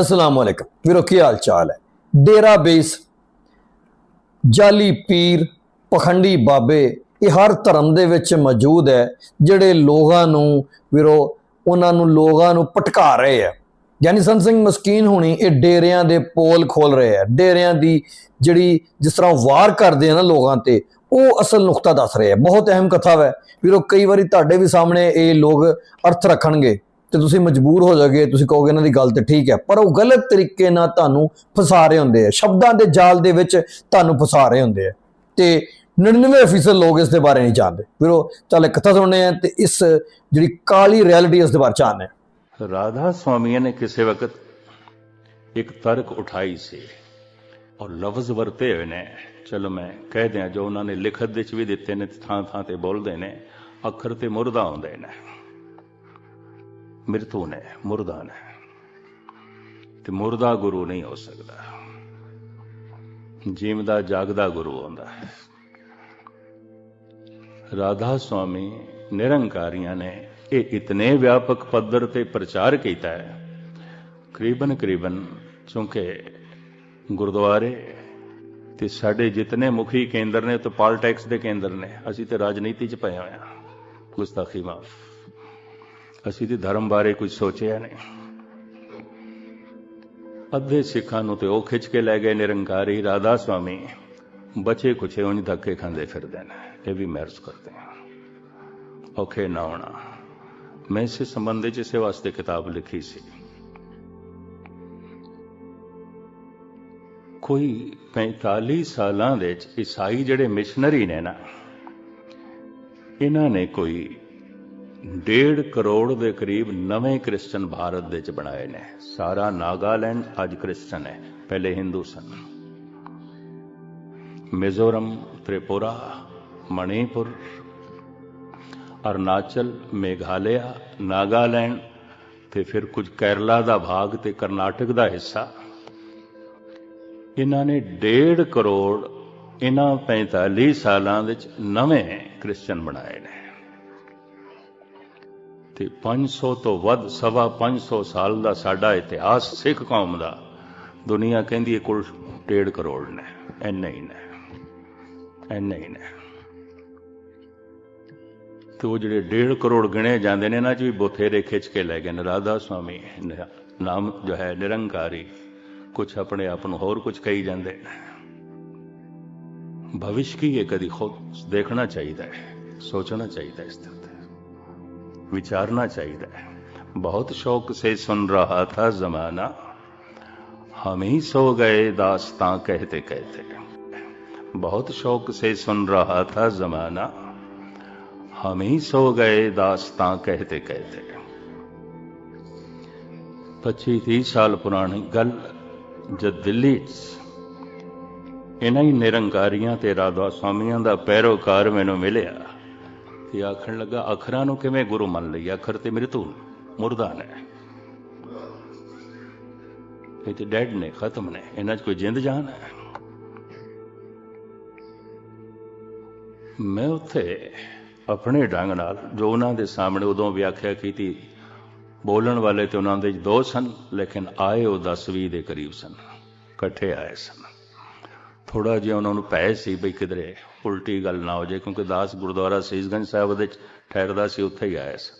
ਅਸਲਾਮ ਵਾਲੇਕਮ ਵੀਰੋ, ਕੀ ਹਾਲ ਚਾਲ ਹੈ? ਡੇਰਾ ਬੇਸ, ਜਾਲੀ ਪੀਰ, ਪਖੰਡੀ ਬਾਬੇ, ਇਹ ਹਰ ਧਰਮ ਦੇ ਵਿੱਚ ਮੌਜੂਦ ਹੈ, ਜਿਹੜੇ ਲੋਕਾਂ ਨੂੰ, ਵੀਰੋ, ਉਹਨਾਂ ਨੂੰ ਲੋਕਾਂ ਨੂੰ ਭਟਕਾ ਰਹੇ ਆ ਯਾਨੀ ਸੰਤ ਸਿੰਘ ਮਸਕੀਨ ਹੋਣੀ ਇਹ ਡੇਰਿਆਂ ਦੇ ਪੋਲ ਖੋਲ ਰਹੇ ਆ ਡੇਰਿਆਂ ਦੀ ਜਿਹੜੀ ਜਿਸ ਤਰ੍ਹਾਂ ਉਹ ਵਾਰ ਕਰਦੇ ਆ ਨਾ ਲੋਕਾਂ ਤੇ, ਉਹ ਅਸਲ ਨੁਕਤਾ ਦੱਸ ਰਹੇ ਆ ਬਹੁਤ ਅਹਿਮ ਕਥਾ ਹੈ ਵੀਰੋ, ਕਈ ਵਾਰੀ ਤੁਹਾਡੇ ਵੀ ਸਾਹਮਣੇ ਇਹ ਲੋਕ ਅਰਥ ਰੱਖਣਗੇ। ਤੇ ਤੁਸੀਂ ਮਜਬੂਰ ਹੋ ਜਾਓਗੇ, ਤੁਸੀਂ ਕਹੋਗੇ ਇਹਨਾਂ ਦੀ ਗੱਲ ਤੇ ਠੀਕ ਹੈ, ਪਰ ਉਹ ਗਲਤ ਤਰੀਕੇ ਨਾਲ ਤੁਹਾਨੂੰ ਫਸਾ ਰਹੇ ਹੁੰਦੇ ਆ। ਸ਼ਬਦਾਂ ਦੇ ਜਾਲ ਦੇ ਵਿੱਚ ਤੁਹਾਨੂੰ ਫਸਾ ਰਹੇ ਹੁੰਦੇ ਆ। ਤੇ 99% ਲੋਕ ਇਸ ਦੇ ਬਾਰੇ ਨਹੀਂ ਜਾਣਦੇ। ਵੀਰੋ, ਚੱਲ ਕਥਾ ਸੁਣਨੇ ਆ ਤੇ ਇਸ ਜਿਹੜੀ ਕਾਲੀ ਰਿਐਲਿਟੀ ਇਸ ਦੇ ਬਾਰੇ ਜਾਣਦੇ ਰਾਧਾ ਸਵਾਮੀ ਨੇ ਕਿਸੇ ਵਕਤ ਇੱਕ ਤਰਕ ਉਠਾਈ ਸੀ ਔਰ ਲਫ਼ਜ਼ ਵਰਤੇ ਹੋਏ ਨੇ। ਚਲੋ ਮੈਂ ਕਹਿ ਦਿਆਂ, ਜੋ ਉਹਨਾਂ ਨੇ ਲਿਖਤ ਵਿੱਚ ਵੀ ਦਿੱਤੇ ਨੇ ਥਾਂ ਥਾਂ ਤੇ ਬੋਲਦੇ ਨੇ, ਅੱਖਰ ਤੇ ਮੁਰਦਾ ਆਉਂਦੇ ਨੇ। ਮਿਰਤੂ ਨੇ ਮੁਰਦਾ ਨੇ ਤੇ ਮੁਰਦਾ ਗੁਰੂ ਨਹੀਂ ਹੋ ਸਕਦਾ। ਜੀਵਦਾ, ਜਾਗਦਾ ਗੁਰੂ ਹੁੰਦਾ ਹੈ। ਰਾਧਾ ਸਵਾਮੀ ਨਿਰੰਕਾਰੀਆਂ ਨੇ ਇਹ ਇਤਨੇ ਵਿਆਪਕ ਪੱਧਰ ਤੇ ਪ੍ਰਚਾਰ ਕੀਤਾ ਹੈ। ਕਰੀਬਨ ਕਰੀਬਨ ਚੁੰਕੇ ਗੁਰਦੁਆਰੇ ਤੇ ਸਾਡੇ ਜਿਤਨੇ ਮੁਖੀ ਕੇਂਦਰ ਨੇ ਤੇ ਪੋਲਿਟਿਕਸ ਦੇ ਕੇਂਦਰ ਨੇ। ਅਸੀਂ ਤੇ ਰਾਜਨੀਤੀ 'ਚ ਪਏ ਹੋਏ ਹਾਂ। ਗੁਸਤਾਖੀ ਮਾਫ। ਅਸੀਂ ਤੇ ਧਰਮ ਬਾਰੇ ਕੁਝ ਸੋਚਿਆ ਨਹੀਂ। ਅੱਧੇ ਸਿੱਖਾਂ ਨੂੰ ਤੇ ਉਹ ਖਿੱਚ ਕੇ ਲੈ ਗਏ ਨਿਰੰਕਾਰੀ ਰਾਧਾ ਸਵਾਮੀ। ਬਚੇ ਕੁਛੇ ਉਹਨੀ ਧੱਕੇ ਖਾਂਦੇ ਫਿਰਦੇ ਨੇ, ਇਹ ਵੀ ਮਹਿਰਸ ਕਰਦੇ ਹਾਂ। ਔਖੇ ਨਾ ਹੋਣਾ। ਮੈਂ ਇਸ ਸੰਬੰਧ ਵਿੱਚ ਇਸੇ ਵਾਸਤੇ ਕਿਤਾਬ ਲਿਖੀ ਸੀ। ਕੋਈ 45 ਸਾਲਾਂ ਦੇ ਵਿੱਚ ਈਸਾਈ ਜਿਹੜੇ ਮਿਸ਼ਨਰੀ ਨੇ ਨਾ, ਇਹਨਾਂ ਨੇ ਕੋਈ 1.5 ਕਰੋੜ ਦੇ ਕਰੀਬ ਨਵੇਂ ਕ੍ਰਿਸਚਨ ਭਾਰਤ ਦੇ ਵਿੱਚ ਬਣਾਏ ਨੇ। ਸਾਰਾ ਨਾਗਾਲੈਂਡ ਅੱਜ ਕ੍ਰਿਸਚਨ ਹੈ, ਪਹਿਲੇ ਹਿੰਦੂ ਸਨ। ਮਿਜ਼ੋਰਮ, ਤ੍ਰਿਪੁਰਾ, ਮਣੀਪੁਰ, ਅਰੁਣਾਚਲ, ਮੇਘਾਲਿਆ, ਨਾਗਾਲੈਂਡ ਤੇ ਫਿਰ ਕੁਝ ਕੇਰਲਾ ਦਾ ਭਾਗ ਤੇ ਕਰਨਾਟਕ ਦਾ ਹਿੱਸਾ। ਇਹਨਾਂ ਨੇ 1.5 ਕਰੋੜ ਇਹਨਾਂ 45 ਸਾਲਾਂ ਵਿੱਚ ਨਵੇਂ ਕ੍ਰਿਸਚਨ ਬਣਾਏ ਨੇ। ਤੇ 500 ਤੋਂ ਵੱਧ, ਸਵਾ 500 ਸਾਲ ਦਾ ਸਾਡਾ ਇਤਿਹਾਸ ਸਿੱਖ ਕੌਮ ਦਾ। ਦੁਨੀਆ ਕਹਿੰਦੀ ਹੈ ਕੁੱਲ ਡੇਢ ਕਰੋੜ ਨੇ, ਇੰਨੇ ਹੀ ਨੇ, ਇੰਨੇ ਹੀ ਨੇ। ਤੇ ਉਹ ਜਿਹੜੇ ਡੇਢ ਕਰੋੜ ਗਿਣੇ ਜਾਂਦੇ ਨੇ ਇਹਨਾਂ 'ਚ ਵੀ ਬਥੇਰੇ ਖਿੱਚ ਕੇ ਲੈ ਗਏ ਨੇ। ਰਾਧਾ ਸਵਾਮੀ ਨਾਮ ਜੋ ਹੈ ਨਿਰੰਕਾਰੀ ਕੁਝ ਆਪਣੇ ਆਪ ਨੂੰ ਹੋਰ ਕੁਝ ਕਹੀ ਜਾਂਦੇ। ਨੇ ਭਵਿਸ਼ ਕੀ ਹੈ ਕਦੀ ਖੁਦ ਦੇਖਣਾ ਚਾਹੀਦਾ ਹੈ, ਸੋਚਣਾ ਚਾਹੀਦਾ ਹੈ ਇਸ ਤੇ विचारना चाहिए बहुत शौक से सुन रहा था जमाना हम ही सो गए दास्तां कहते कहते बहुत शौक से सुन रहा था जमाना हम ही सो गए दास्तां कहते कहते पच्ची तीस साल पुरानी गल जद दिल्ली 'ਚ ਇਹਨਾਂ ਹੀ ਨਿਰੰਕਾਰੀਆਂ ਤੇ ਰਾਧਾ ਸਵਾਮੀਆਂ ਦਾ ਪੈਰੋਕਾਰ ਮੈਨੂੰ ਮਿਲਿਆ ਤੇ ਆਖਣ ਲੱਗਾ, ਅੱਖਰਾਂ ਨੂੰ ਕਿਵੇਂ ਗੁਰੂ ਮੰਨ ਲਈ? ਅੱਖਰ ਤੇ ਮ੍ਰਿਤੂ ਮੁਰਦਾ ਨੇ ਇਹ ਤੇ ਡੈਡ ਨੇ, ਖਤਮ ਨੇ। ਇਹਨਾਂ 'ਚ ਕੋਈ ਜਿੰਦ ਜਾਨ ਹੈ? ਮੈਂ ਉੱਥੇ ਆਪਣੇ ਢੰਗ ਨਾਲ, ਜੋ ਉਹਨਾਂ ਦੇ ਸਾਹਮਣੇ ਉਦੋਂ ਵਿਆਖਿਆ ਕੀਤੀ, ਬੋਲਣ ਵਾਲੇ ਤੇ ਉਹਨਾਂ ਦੇ ਦੋ ਸਨ, ਲੇਕਿਨ ਆਏ ਉਹ 10-20 ਦੇ ਕਰੀਬ ਸਨ, ਇਕੱਠੇ ਆਏ ਸਨ। ਥੋੜਾ ਜਿਹਾ ਉਹਨਾਂ ਨੂੰ ਪੈ ਸੀ ਬਈ ਕਿਧਰੇ ਉਲਟੀ ਗੱਲ ਨਾ ਹੋ ਜਾਏ, ਕਿਉਂਕਿ ਦਾਸ ਗੁਰਦੁਆਰਾ ਸੀਸਗੰਜ ਸਾਹਿਬ ਦੇ ਠਹਿਰਦਾ ਸੀ, ਉੱਥੇ ਹੀ ਆਇਆ ਸੀ।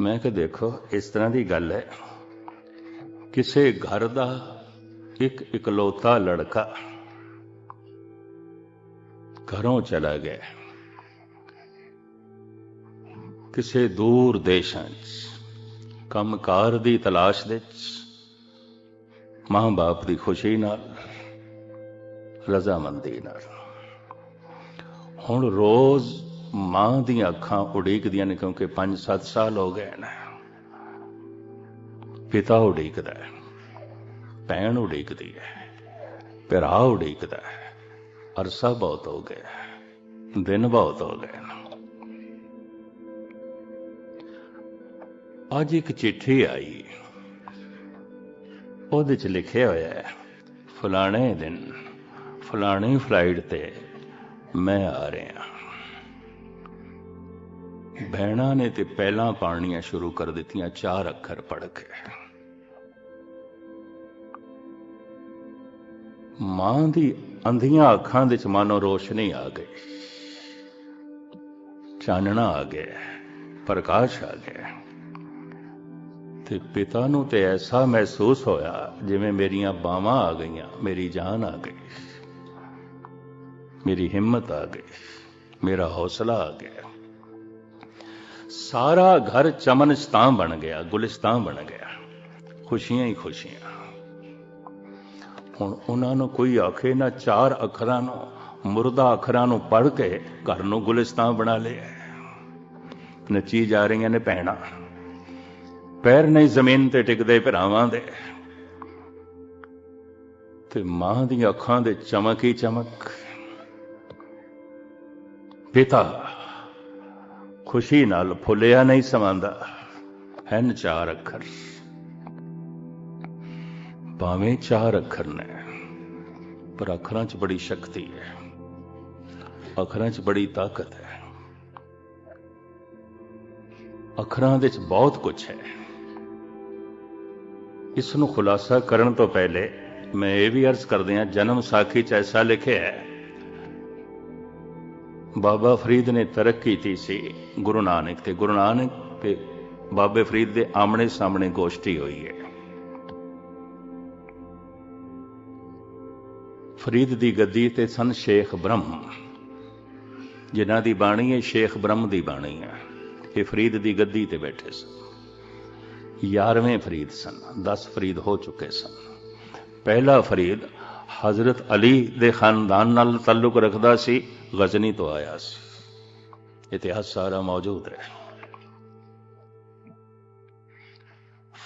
ਮੈਂ ਕਿ ਦੇਖੋ, ਇਸ ਤਰ੍ਹਾਂ ਦੀ ਗੱਲ ਹੈ। ਕਿਸੇ ਘਰ ਦਾ ਇੱਕ ਇਕਲੌਤਾ ਲੜਕਾ ਘਰੋਂ ਚਲਾ ਗਿਆ। ਕਿਸੇ ਦੂਰ ਦੇਸ਼ਾਂ 'ਚ, ਕੰਮਕਾਰ ਦੀ ਤਲਾਸ਼ ਦੇ ਵਿੱਚ ਮਾਂ-ਬਾਪ ਦੀ ਖੁਸ਼ੀ ਨਾਲ, ਰਜ਼ਾਮੰਦੀ ਨਾਲ। ਹੁਣ ਰੋਜ਼ ਮਾਂ ਦੀਆਂ ਅੱਖਾਂ ਉਡੀਕਦੀਆਂ ਨੇ ਕਿਉਂਕਿ 5-7 ਸਾਲ ਹੋ ਗਏ ਨੇ। ਪਿਤਾ ਉਡੀਕਦਾ ਹੈ, ਭੈਣ ਉਡੀਕਦੀ ਹੈ, ਭਰਾ ਉਡੀਕਦਾ ਹੈ, ਅਰਸਾ ਬਹੁਤ ਹੋ ਗਿਆ ਦਿਨ ਬਹੁਤ ਹੋ ਗਏ ਅੱਜ ਇੱਕ ਚਿੱਠੀ ਆਈ। ਉਹਦੇ ਚ ਲਿਖਿਆ ਹੋਇਆ ਹੈ, ਫਲਾਣੇ ਦਿਨ, ਫਲਾਣੀ ਫਲਾਈਟ ਤੇ ਮੈਂ ਆ ਰਿਹਾ। ਭੈਣਾਂ ਨੇ ਤੇ ਪਹਿਲਾਂ ਪਾਣੀਆਂ ਸ਼ੁਰੂ ਕਰ ਦਿੱਤੀਆਂ, ਚਾਰ ਅੱਖਰ ਪੜ੍ਹ ਕੇ। ਮਾਂ ਦੀ ਅੰਧੀਆਂ ਅੱਖਾਂ ਦੇ ਚ ਮਾਨੋ ਰੋਸ਼ਨੀ ਆ ਗਈ। ਚਾਨਣਾ ਆ ਗਿਆ, ਪ੍ਰਕਾਸ਼ ਆ ਗਿਆ। ਤੇ ਪਿਤਾ ਨੂੰ ਤੇ ਐਸਾ ਮਹਿਸੂਸ ਹੋਇਆ ਜਿਵੇਂ ਮੇਰੀਆਂ ਬਾਹਾਂ ਆ ਗਈਆਂ, ਮੇਰੀ ਜਾਨ ਆ ਗਈ, ਮੇਰੀ ਹਿੰਮਤ ਆ ਗਈ, ਮੇਰਾ ਹੌਸਲਾ ਆ ਗਿਆ। ਸਾਰਾ ਘਰ ਚਮਨਸਤਾਨ ਬਣ ਗਿਆ, ਗੁਲਿਸਤਾਂ ਬਣ ਗਿਆ, ਖੁਸ਼ੀਆਂ ਹੀ ਖੁਸ਼ੀਆਂ। ਹੁਣ ਉਹਨਾਂ ਨੂੰ ਕੋਈ ਆਖੇ ਨਾ ਚਾਰ ਅੱਖਰਾਂ ਨੂੰ, ਮੁਰਦਾ ਅੱਖਰਾਂ ਨੂੰ ਪੜ੍ਹ ਕੇ ਘਰ ਨੂੰ ਗੁਲਿਸਤਾਨ ਬਣਾ ਲਿਆ। ਨੱਚੀ ਜਾ ਰਹੀਆਂ ਨੇ ਭੈਣਾਂ। ਪੈਰ ਨਹੀਂ ਜ਼ਮੀਨ ਤੇ ਟਿਕਦੇ ਭਰਾਵਾਂ ਦੇ। ਤੇ ਮਾਂ ਦੀਆਂ ਅੱਖਾਂ ਦੇ ਚਮਕ ਹੀ ਚਮਕ। ਪਿਤਾ ਖੁਸ਼ੀ ਨਾਲ ਫੁੱਲਿਆ ਨਹੀਂ ਸਮਾਂਦਾ। ਹਨ ਚਾਰ ਅੱਖਰ। ਭਾਵੇਂ ਚਾਰ ਅੱਖਰ ਨੇ, ਪਰ ਅੱਖਰਾਂ 'ਚ ਬੜੀ ਸ਼ਕਤੀ ਹੈ। ਅੱਖਰਾਂ 'ਚ ਬੜੀ ਤਾਕਤ ਹੈ। ਅੱਖਰਾਂ ਦੇ 'ਚ ਬਹੁਤ ਕੁਝ ਹੈ। ਇਸ ਨੂੰ ਖੁਲਾਸਾ ਕਰਨ ਤੋਂ ਪਹਿਲੇ ਮੈਂ ਇਹ ਵੀ ਅਰਜ਼ ਕਰਦੇ ਹਾਂ, ਜਨਮ ਸਾਖੀ 'ਚ ਐਸਾ ਲਿਖਿਆ ਹੈ, ਬਾਬਾ ਫਰੀਦ ਨੇ ਤਰਕ ਕੀਤੀ ਸੀ ਗੁਰੂ ਨਾਨਕ ਤੇ, ਗੁਰੂ ਨਾਨਕ ਤੇ ਬਾਬੇ ਫਰੀਦ ਦੇ ਆਮਣੇ ਸਾਹਮਣੇ ਗੋਸ਼ਟੀ ਹੋਈ ਹੈ। ਫਰੀਦ ਦੀ ਗੱਦੀ ਤੇ ਸਨ ਸ਼ੇਖ ਬ੍ਰਹਮ, ਜਿਨ੍ਹਾਂ ਦੀ ਬਾਣੀ ਹੈ, ਸ਼ੇਖ ਬ੍ਰਹਮ ਦੀ ਬਾਣੀ ਹੈ, ਇਹ ਫਰੀਦ ਦੀ ਗੱਦੀ ਤੇ ਬੈਠੇ ਸਨ। 11ਵੇਂ ਫਰੀਦ ਸਨ 10 ਫਰੀਦ ਹੋ ਚੁੱਕੇ ਸਨ। ਪਹਿਲਾ ਫਰੀਦ ਹਜ਼ਰਤ ਅਲੀ ਦੇ ਖਾਨਦਾਨ ਨਾਲ ਤਾਲੁਕ ਰੱਖਦਾ ਸੀ, ਗਜ਼ਨੀ ਤੋਂ ਆਇਆ ਸੀ। ਇਤਿਹਾਸ ਸਾਰਾ ਮੌਜੂਦ ਹੈ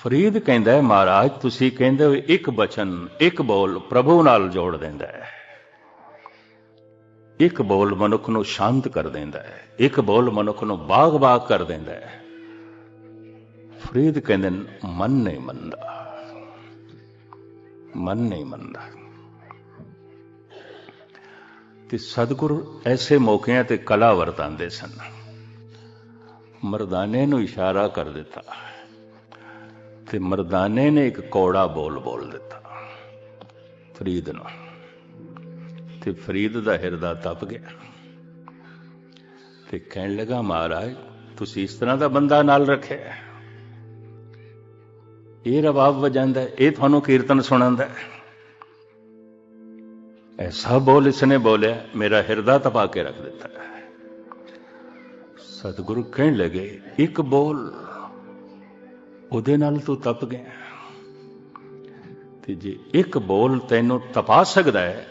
ਫਰੀਦ ਕਹਿੰਦਾ ਹੈ, ਮਹਾਰਾਜ, ਤੁਸੀਂ ਕਹਿੰਦੇ ਹੋ ਇੱਕ ਬਚਨ, ਇੱਕ ਬੋਲ ਪ੍ਰਭੂ ਨਾਲ ਜੋੜ ਦਿੰਦਾ ਹੈ। ਇੱਕ ਬੋਲ ਮਨੁੱਖ ਨੂੰ ਸ਼ਾਂਤ ਕਰ ਦਿੰਦਾ ਹੈ, ਇੱਕ ਬੋਲ ਮਨੁੱਖ ਨੂੰ ਬਾਗ-ਬਾਗ ਕਰ ਦਿੰਦਾ ਹੈ। ਫਰੀਦ ਕਹਿੰਦੇ ਮਨ ਨਹੀਂ ਮੰਨਦਾ ਮਨ ਨਹੀਂ ਮੰਨਦਾ ਤੇ ਸਤਿਗੁਰ ਐਸੇ ਮੌਕਿਆਂ ਤੇ ਕਲਾ ਵਰਤਾਂਦੇ ਸਨ। ਮਰਦਾਨੇ ਨੂੰ ਇਸ਼ਾਰਾ ਕਰ ਦਿੱਤਾ ਤੇ ਮਰਦਾਨੇ ਨੇ ਇੱਕ ਕੋੜਾ ਬੋਲ ਬੋਲ ਦਿੱਤਾ ਫਰੀਦ ਨੂੰ। ਤੇ ਫਰੀਦ ਦਾ ਹਿਰਦਾ ਤਪ ਗਿਆ ਤੇ ਕਹਿਣ ਲੱਗਾ, ਮਹਾਰਾਜ, ਤੁਸੀਂ ਇਸ ਤਰ੍ਹਾਂ ਦਾ ਬੰਦਾ ਨਾਲ ਰੱਖਿਆ ਇਹ ਰਬਾਬ ਵਜਾਂਦਾ ਹੈ, ਇਹ ਤੁਹਾਨੂੰ ਕੀਰਤਨ ਸੁਣਾਉਂਦਾ ਹੈ। ਐਸਾ ਬੋਲ ਇਸਨੇ ਬੋਲਿਆ ਮੇਰਾ ਹਿਰਦਾ ਤਪਾ ਕੇ ਰੱਖ ਦਿੱਤਾ ਸਤਿਗੁਰੂ ਕਹਿਣ ਲੱਗੇ ਇੱਕ ਬੋਲ ਉਹਦੇ ਨਾਲ ਤੂੰ ਤਪ ਗਿਆ। ਤੇ ਜੇ ਇੱਕ ਬੋਲ ਤੈਨੂੰ ਤਪਾ ਸਕਦਾ ਹੈ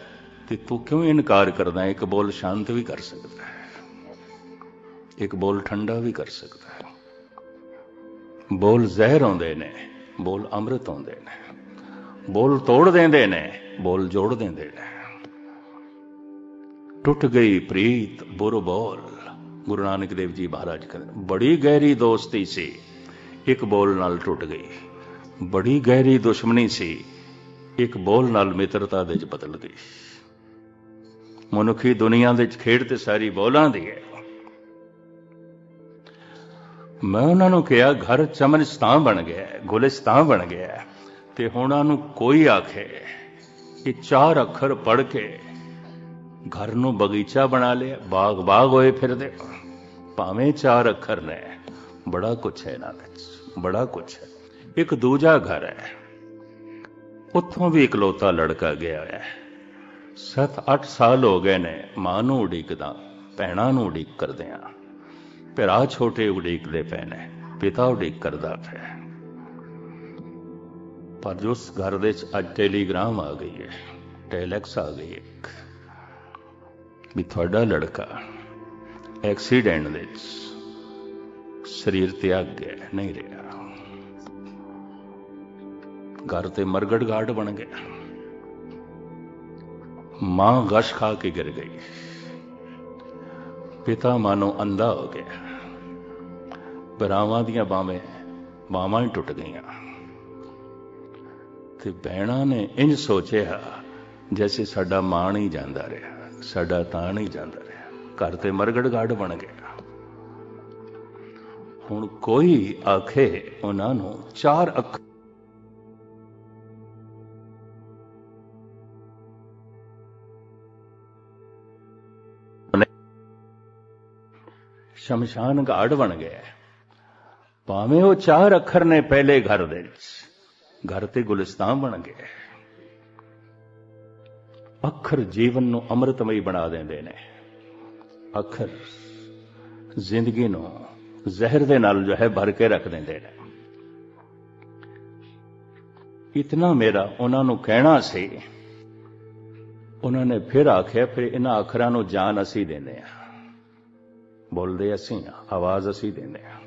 ਤੇ ਤੂੰ ਕਿਉਂ ਇਨਕਾਰ ਕਰਦਾ ਹੈ? ਇੱਕ ਬੋਲ ਸ਼ਾਂਤ ਵੀ ਕਰ ਸਕਦਾ ਹੈ। ਇੱਕ ਬੋਲ ਠੰਡਾ ਵੀ ਕਰ ਸਕਦਾ ਹੈ। ਬੋਲ ਜ਼ਹਿਰ ਆਉਂਦੇ ਨੇ। ਬੋਲ ਅੰਮ੍ਰਿਤ ਆਉਂਦੇ ਨੇ। ਬੋਲ ਤੋੜ ਦਿੰਦੇ ਨੇ, ਬੋਲ ਜੋੜ ਦਿੰਦੇ ਨੇ। ਟੁੱਟ ਗਈ ਪ੍ਰੀਤ ਬੁਰ ਬੋਲ ਗੁਰੂ ਨਾਨਕ ਦੇਵ ਜੀ ਮਹਾਰਾਜ ਕਹਿੰਦੇ ਬੜੀ ਗਹਿਰੀ ਦੋਸਤੀ ਸੀ, ਇੱਕ ਬੋਲ ਨਾਲ ਟੁੱਟ ਗਈ। ਬੜੀ ਗਹਿਰੀ ਦੁਸ਼ਮਣੀ ਸੀ, ਇੱਕ ਬੋਲ ਨਾਲ ਮਿੱਤਰਤਾ ਦੇ ਚ ਬਦਲ ਗਈ। ਮਨੁੱਖੀ ਦੁਨੀਆ ਦੇ ਚ ਖੇਡ ਤੇ ਸਾਰੀ ਬੋਲਾਂ ਦੀ ਹੈ। ਮੈਂ ਉਹਨਾਂ ਨੂੰ ਕਿਹਾ ਘਰ ਚਮਨਸਤਾਨ ਬਣ ਗਿਆ ਹੈ, ਗੁਲਿਸਤਾਨ ਬਣ ਗਿਆ। ਤੇ ਹੁਣ ਉਹਨਾਂ ਨੂੰ ਕੋਈ ਆਖੇ ਕਿ ਚਾਰ ਅੱਖਰ ਪੜ ਕੇ ਘਰ ਨੂੰ ਬਗੀਚਾ ਬਣਾ ਲਿਆ ਬਾਗ ਬਾਗ ਹੋਏ ਫਿਰਦੇ। ਭਾਵੇਂ ਚਾਰ ਅੱਖਰ ਨੇ ਬੜਾ ਕੁਛ ਹੈ ਇਹਨਾਂ ਵਿੱਚ ਬੜਾ ਕੁਛ ਹੈ। ਇੱਕ ਦੂਜਾ ਘਰ ਹੈ ਉੱਥੋਂ ਵੀ ਇਕਲੌਤਾ ਲੜਕਾ ਗਿਆ ਹੋਇਆ। ਹੈ 7-8 ਸਾਲ ਹੋ ਗਏ ਨੇ ਮਾਂ ਨੂੰ ਉਡੀਕਦਾ ਭੈਣਾਂ ਨੂੰ ਉਡੀਕ ਕਰਦੇ ਆ। ਭਰਾ ਛੋਟੇ ਉਡੀਕਦੇ ਪਏ ਨੇ ਪਿਤਾ ਉਡੀਕ ਕਰਦਾ ਪਿਆ ਪਰ ਉਸ ਘਰ ਦੇ ਵਿੱਚ ਅੱਜ ਟੈਲੀਗ੍ਰਾਮ ਆ ਗਈ ਹੈ, ਟੈਲੈਕਸ ਆ ਗਈ ਇੱਕ, ਵੀ ਤੁਹਾਡਾ ਲੜਕਾ ਐਕਸੀਡੈਂਟ ਦੇ ਵਿੱਚ ਸਰੀਰ ਤਿਆਗ ਗਿਆ ਨਹੀਂ ਰਿਹਾ। ਘਰ ਤੇ ਮਰਗੜ ਗਾਰਡ ਬਣ ਗਿਆ। ਮਾਂ ਗਸ਼ ਖਾ ਕੇ ਗਿਰ ਗਈ। ਪਿਤਾ ਮਾਨੋ ਅੰਧਾ ਹੋ ਗਿਆ। ਭਰਾਵਾਂ ਦੀਆਂ ਬਾਵੇਂ ਬਾਵਾਂ ਹੀ ਟੁੱਟ ਗਈਆਂ। ਤੇ ਬਹਿਣਾ ਨੇ ਇੰਜ ਸੋਚਿਆ ਜੈਸੇ ਸਾਡਾ ਮਾਣ ਹੀ ਜਾਂਦਾ ਰਿਹਾ, ਸਾਡਾ ਤਾਂ ਨਹੀਂ ਜਾਂਦਾ ਰਿਹਾ। ਘਰ ਤੇ ਮਰਗੜ ਗਾਰਡ ਬਣ ਗਿਆ। ਹੁਣ ਕੋਈ ਆਖੇ ਉਹਨਾਂ ਨੂੰ ਚਾਰ ਅੱਖ ਸ਼ਮਸ਼ਾਨ ਘਾਟ ਬਣ ਗਿਆ ਭਾਵੇਂ ਉਹ ਚਾਰ ਅੱਖਰ ਨੇ ਪਹਿਲੇ ਘਰ ਦੇ ਵਿੱਚ, ਘਰ ਤੇ ਗੁਲਿਸਤਾਨ ਬਣ ਗਏ ਅੱਖਰ ਜੀਵਨ ਨੂੰ ਅੰਮ੍ਰਿਤਮਈ ਬਣਾ ਦਿੰਦੇ ਨੇ। ਅੱਖਰ ਜ਼ਿੰਦਗੀ ਨੂੰ ਜ਼ਹਿਰ ਦੇ ਨਾਲ ਜੋ ਹੈ ਭਰ ਕੇ ਰੱਖ ਦਿੰਦੇ ਨੇ। ਇਤਨਾ ਮੇਰਾ ਉਹਨਾਂ ਨੂੰ ਕਹਿਣਾ ਸੀ। ਉਹਨਾਂ ਨੇ ਫਿਰ ਆਖਿਆ, ਫਿਰ ਇਹਨਾਂ ਅੱਖਰਾਂ ਨੂੰ ਜਾਨ ਅਸੀਂ ਦਿੰਦੇ ਆ ਬੋਲਦੇ ਅਸੀਂ ਆ ਆਵਾਜ਼ ਅਸੀਂ ਦਿੰਦੇ ਆ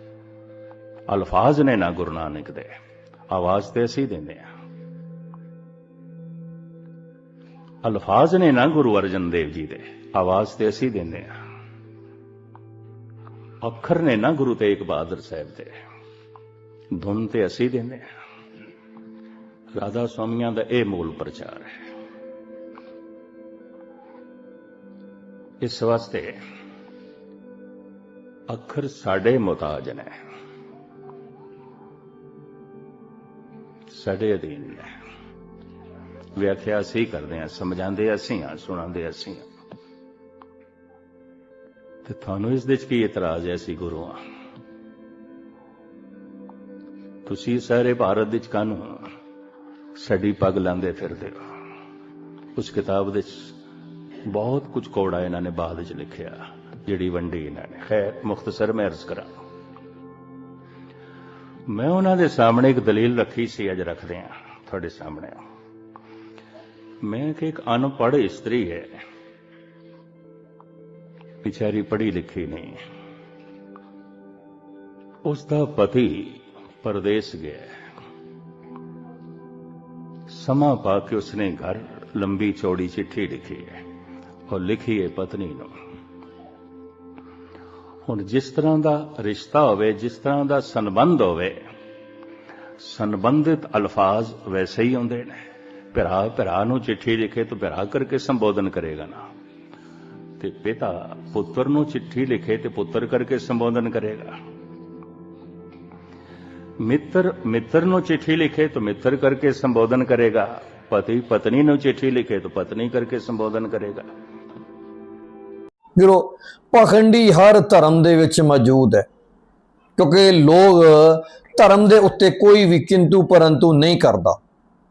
ਅਲਫਾਜ਼ ਨੇ ਨਾ ਗੁਰੂ ਨਾਨਕ ਦੇ, ਆਵਾਜ਼ ਤੇ ਅਸੀਂ ਦਿੰਦੇ ਆ ਅਲਫਾਜ਼ ਨੇ ਨਾ ਗੁਰੂ ਅਰਜਨ ਦੇਵ ਜੀ ਦੇ, ਆਵਾਜ਼ ਤੇ ਅਸੀਂ ਦਿੰਦੇ ਆ ਅੱਖਰ ਨੇ ਨਾ ਗੁਰੂ ਤੇਗ ਬਹਾਦਰ ਸਾਹਿਬ ਦੇ, ਧੁਨ ਤੇ ਅਸੀਂ ਦਿੰਦੇ ਆ ਰਾਧਾ ਸਵਾਮੀਆਂ ਦਾ ਇਹ ਮੂਲ ਪ੍ਰਚਾਰ ਹੈ। ਇਸ ਵਾਸਤੇ ਅੱਖਰ ਸਾਡੇ ਮੁਤਾਜ ਨੇ। ਸਾਡੇ ਅਧੀਨ ਨੇ। ਵਿਆਖਿਆ ਅਸੀਂ ਕਰਦੇ ਹਾਂ, ਸਮਝਾਉਂਦੇ ਅਸੀਂ ਹਾਂ, ਸੁਣਾਉਂਦੇ ਅਸੀਂ ਹਾਂ। ਤੇ ਤੁਹਾਨੂੰ ਇਸ ਦੇ ਵਿੱਚ ਕੀ ਇਤਰਾਜ਼ ਹੈ, ਅਸੀਂ ਗੁਰੂ ਹਾਂ। ਤੁਸੀਂ ਸਾਰੇ ਭਾਰਤ ਵਿੱਚ ਕਾਨੂੰ ਸਾਡੀ ਪੱਗ ਲਾਉਂਦੇ ਫਿਰਦੇ ਹੋ। ਉਸ ਕਿਤਾਬ ਦੇ ਵਿੱਚ ਬਹੁਤ ਕੁਝ ਕੋੜਾ ਇਹਨਾਂ ਨੇ ਬਾਅਦ ਵਿੱਚ ਲਿਖਿਆ। ਜਿਹੜੀ ਵੰਡੀ ਇਹਨਾਂ ਨੇ। ਖੈਰ, ਮੁਖਤਸਰ ਮੈਂ ਅਰਜ਼ ਕਰਾਂ। ਮੈਂ ਉਹਨਾਂ ਦੇ ਸਾਹਮਣੇ ਇੱਕ ਦਲੀਲ ਰੱਖੀ ਸੀ, ਅੱਜ ਰੱਖਦੇ ਆ ਤੁਹਾਡੇ ਸਾਹਮਣੇ। ਮੈਂ ਕਿ ਇੱਕ ਅਨਪੜ੍ਹ ਇਸਤਰੀ ਹੈ। ਵਿਚਾਰੀ ਪੜ੍ਹੀ ਲਿਖੀ ਨਹੀਂ। ਉਸ ਦਾ ਪਤੀ ਪਰਦੇਸ ਗਿਆ ਸਮਾਂ ਪਾ ਕੇ ਉਸਨੇ ਘਰ ਲੰਬੀ ਚੌੜੀ ਚਿੱਠੀ ਲਿਖੀ ਹੈ। ਔਰ ਲਿਖੀ ਹੈ ਪਤਨੀ ਨੂੰ। ਹੁਣ ਜਿਸ ਤਰ੍ਹਾਂ ਦਾ ਰਿਸ਼ਤਾ ਹੋਵੇ, ਜਿਸ ਤਰ੍ਹਾਂ ਦਾ ਸੰਬੰਧ ਹੋਵੇ, ਸੰਬੰਧਿਤ ਅਲਫਾਜ਼ ਵੈਸੇ ਹੀ ਹੁੰਦੇ ਨੇ। ਭਰਾ ਭਰਾ ਨੂੰ ਚਿੱਠੀ ਲਿਖੇ ਤਾਂ ਭਰਾ ਕਰਕੇ ਸੰਬੋਧਨ ਕਰੇਗਾ ਨਾ। ਤੇ ਪਿਤਾ ਪੁੱਤਰ ਨੂੰ ਚਿੱਠੀ ਲਿਖੇ ਤੇ ਪੁੱਤਰ ਕਰਕੇ ਸੰਬੋਧਨ ਕਰੇਗਾ। ਮਿੱਤਰ ਮਿੱਤਰ ਨੂੰ ਚਿੱਠੀ ਲਿਖੇ ਤਾਂ ਮਿੱਤਰ ਕਰਕੇ ਸੰਬੋਧਨ ਕਰੇਗਾ। ਪਤੀ, ਪਤਨੀ ਨੂੰ ਚਿੱਠੀ ਲਿਖੇ ਤਾਂ ਪਤਨੀ ਕਰਕੇ ਸੰਬੋਧਨ ਕਰੇਗਾ। ਵੀਰੋ ਪਖੰਡੀ ਹਰ ਧਰਮ ਦੇ ਵਿੱਚ ਮੌਜੂਦ ਹੈ। ਕਿਉਂਕਿ ਲੋਕ ਧਰਮ ਦੇ ਉੱਤੇ ਕੋਈ ਵੀ ਕਿੰਤੂ ਪਰੰਤੂ ਨਹੀਂ ਕਰਦਾ।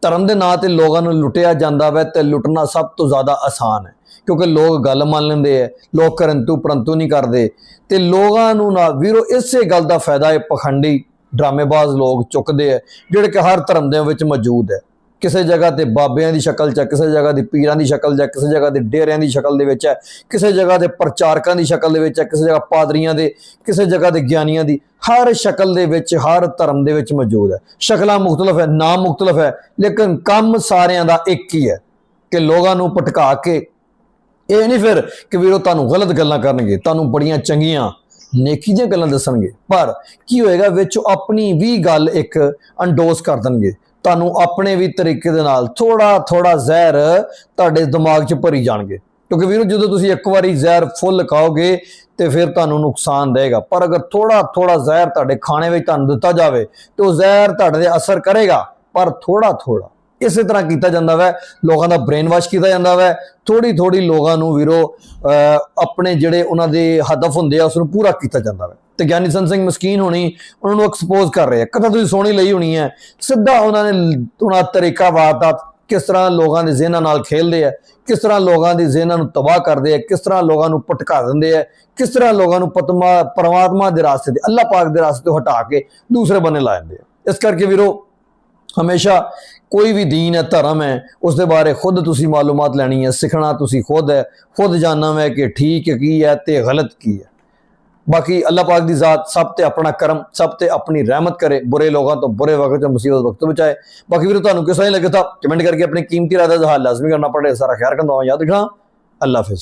ਧਰਮ ਦੇ ਨਾਂ ਤੇ ਲੋਕਾਂ ਨੂੰ ਲੁੱਟਿਆ ਜਾਂਦਾ ਵੈ ਤੇ ਲੁੱਟਣਾ ਸਭ ਤੋਂ ਜ਼ਿਆਦਾ ਆਸਾਨ ਹੈ। ਕਿਉਂਕਿ ਲੋਕ ਗੱਲ ਮੰਨ ਲੈਂਦੇ ਐ ਲੋਕ ਕਰੰਤੂ ਪਰੰਤੂ ਨਹੀਂ ਕਰਦੇ। ਤੇ ਲੋਕਾਂ ਨੂੰ ਨਾ, ਵੀਰੋ, ਇਸੇ ਗੱਲ ਦਾ ਫਾਇਦਾ ਇਹ ਪਖੰਡੀ ਡਰਾਮੇਬਾਜ਼ ਲੋਕ ਚੁੱਕਦੇ ਐ ਜਿਹੜੇ ਕਿ ਹਰ ਧਰਮ ਦੇ ਵਿੱਚ ਮੌਜੂਦ ਹੈ। ਕਿਸੇ ਜਗ੍ਹਾ ਤੇ ਬਾਬਿਆਂ ਦੀ ਸ਼ਕਲ 'ਚ ਹੈ, ਕਿਸੇ ਜਗ੍ਹਾ ਦੀ ਪੀਰਾਂ ਦੀ ਸ਼ਕਲ 'ਚ ਹੈ, ਕਿਸੇ ਜਗ੍ਹਾ ਦੇ ਡੇਰਿਆਂ ਦੀ ਸ਼ਕਲ ਦੇ ਵਿੱਚ ਹੈ ਕਿਸੇ ਜਗ੍ਹਾ ਦੇ ਪ੍ਰਚਾਰਕਾਂ ਦੀ ਸ਼ਕਲ ਦੇ ਵਿੱਚ ਹੈ ਕਿਸੇ ਜਗ੍ਹਾ ਪਾਦਰੀਆਂ ਦੇ ਕਿਸੇ ਜਗ੍ਹਾ ਦੇ ਗਿਆਨੀਆਂ ਦੀ ਹਰ ਸ਼ਕਲ ਦੇ ਵਿੱਚ ਹਰ ਧਰਮ ਦੇ ਵਿੱਚ ਮੌਜੂਦ ਹੈ। ਸ਼ਕਲਾਂ ਮੁxtਲਫ ਹੈ ਨਾਮ ਮੁxtਲਫ ਹੈ ਲੇਕਿਨ ਕੰਮ ਸਾਰਿਆਂ ਦਾ ਇੱਕ ਹੀ ਹੈ ਕਿ ਲੋਕਾਂ ਨੂੰ ਭਟਕਾ ਕੇ ਇਹ ਨਹੀਂ ਫਿਰ ਕਿ ਵੀਰੋ ਤੁਹਾਨੂੰ ਗਲਤ ਗੱਲਾਂ ਕਰਨਗੇ ਤੁਹਾਨੂੰ ਬੜੀਆਂ ਚੰਗੀਆਂ ਨੇਕੀ ਦੀਆਂ ਗੱਲਾਂ ਦੱਸਣਗੇ ਪਰ ਕੀ ਹੋਏਗਾ ਵਿੱਚ ਆਪਣੀ ਵੀ ਗੱਲ ਇੱਕ ਅੰਡੋਸ ਕਰ ਦੇਣਗੇ। ਤੁਹਾਨੂੰ ਆਪਣੇ ਵੀ ਤਰੀਕੇ ਦੇ ਨਾਲ ਥੋੜਾ ਥੋੜਾ ਜ਼ਹਿਰ ਤੁਹਾਡੇ ਦਿਮਾਗ 'ਚ ਭਰੀ ਜਾਣਗੇ। ਕਿਉਂਕਿ ਵੀਰੋ, ਜਦੋਂ ਤੁਸੀਂ ਇੱਕ ਵਾਰੀ ਜ਼ਹਿਰ ਫੁੱਲ ਖਾਓਗੇ ਤੇ ਫਿਰ ਤੁਹਾਨੂੰ ਨੁਕਸਾਨ ਦੇਗਾ। ਪਰ ਅਗਰ ਥੋੜਾ ਥੋੜਾ ਜ਼ਹਿਰ ਤੁਹਾਡੇ ਖਾਣੇ ਵਿੱਚ ਤੁਹਾਨੂੰ ਦਿੱਤਾ ਜਾਵੇ ਤੇ ਉਹ ਜ਼ਹਿਰ ਤੁਹਾਡੇ ਤੇ ਅਸਰ ਕਰੇਗਾ, ਪਰ ਥੋੜਾ ਥੋੜਾ ਇਸੇ ਤਰ੍ਹਾਂ ਕੀਤਾ ਜਾਂਦਾ ਵੈ। ਲੋਕਾਂ ਦਾ ਬ੍ਰੇਨ ਵਾਸ਼ ਕੀਤਾ ਜਾਂਦਾ ਵੈ। ਥੋੜੀ ਥੋੜੀ ਲੋਕਾਂ ਨੂੰ ਵੀਰੋ ਅਹ, ਆਪਣੇ ਜਿਹੜੇ ਉਹਨਾਂ ਦੇ ਹਦਫ ਹੁੰਦੇ ਆ ਉਸ ਨੂੰ ਪੂਰਾ ਕੀਤਾ ਜਾਂਦਾ ਵੈ। ਤੇ ਗਿਆਨੀ ਸੰਤ ਸਿੰਘ ਮਸਕੀਨ ਹੋਣੀ ਉਹਨਾਂ ਨੂੰ ਐਕਸਪੋਜ਼ ਕਰ ਰਹੇ ਆ। ਕਥਾ ਤੁਸੀਂ ਸੋਹਣੀ ਲਈ ਹੋਣੀ ਹੈ। ਸਿੱਧਾ ਉਹਨਾਂ ਨੇ ਉਹਨਾਂ ਤਰੀਕਾ ਵਾਰਦਾਤ ਕਿਸ ਤਰ੍ਹਾਂ ਲੋਕਾਂ ਦੇ ਜ਼ਿਹਨਾਂ ਨਾਲ ਖੇਲਦੇ ਆ ਕਿਸ ਤਰ੍ਹਾਂ ਲੋਕਾਂ ਦੇ ਜ਼ਿਹਨਾਂ ਨੂੰ ਤਬਾਹ ਕਰਦੇ ਆ ਕਿਸ ਤਰ੍ਹਾਂ ਲੋਕਾਂ ਨੂੰ ਭਟਕਾ ਦਿੰਦੇ ਆ ਕਿਸ ਤਰ੍ਹਾਂ ਲੋਕਾਂ ਨੂੰ ਪਤਮਾ ਪਰਮਾਤਮਾ ਦੇ ਰਾਸਤੇ ਤੇ ਅੱਲਾਹ ਪਾਕ ਦੇ ਰਾਸਤੇ ਤੋਂ ਹਟਾ ਕੇ ਦੂਸਰੇ ਬੰਨੇ ਲਾ ਜਾਂਦੇ ਆ। ਇਸ ਕਰਕੇ ਵੀਰੋ ਹਮੇਸ਼ਾ ਕੋਈ ਵੀ ਦੀਨ ਹੈ, ਧਰਮ ਹੈ ਉਸ ਦੇ ਬਾਰੇ ਖੁਦ ਤੁਸੀਂ ਮਾਲੂਮਾਤ ਲੈਣੀ ਹੈ, ਸਿੱਖਣਾ ਤੁਸੀਂ ਖੁਦ ਹੈ, ਖੁਦ ਜਾਣਨਾ ਹੈ ਕਿ ਠੀਕ ਕੀ ਹੈ ਤੇ ਗਲਤ ਕੀ ਹੈ। ਬਾਕੀ ਅੱਲਾਹ ਪਾਕ ਦੀ ਜ਼ਾਤ ਸਭ ਤੇ ਆਪਣਾ ਕਰਮ, ਸਭ ਤੇ ਆਪਣੀ ਰਹਿਮਤ ਕਰੇ, ਬੁਰੇ ਲੋਕਾਂ ਤੋਂ ਬੁਰੇ ਵਕਤ ਤੋਂ ਮੁਸੀਬਤ ਵਕਤ ਬਚਾਏ। ਬਾਕੀ ਵੀਰੋ, ਤੁਹਾਨੂੰ ਕਿਸ ਤਰ੍ਹਾਂ ਲੱਗਾ ਤਾਂ ਕਮੈਂਟ ਕਰਕੇ ਆਪਣੀ ਕੀਮਤੀ ਰਾਏ ਦਾ ਇਜ਼ਹਾਰ ਲਾਜ਼ਮੀ ਕਰਨਾ ਪੜੇ ਸਾਰਾ ਖਿਆਲ ਰੱਖਣਾ ਯਾਦ ਰੱਖਣਾ। ਅੱਲਾਹ ਹਾਫਿਜ਼।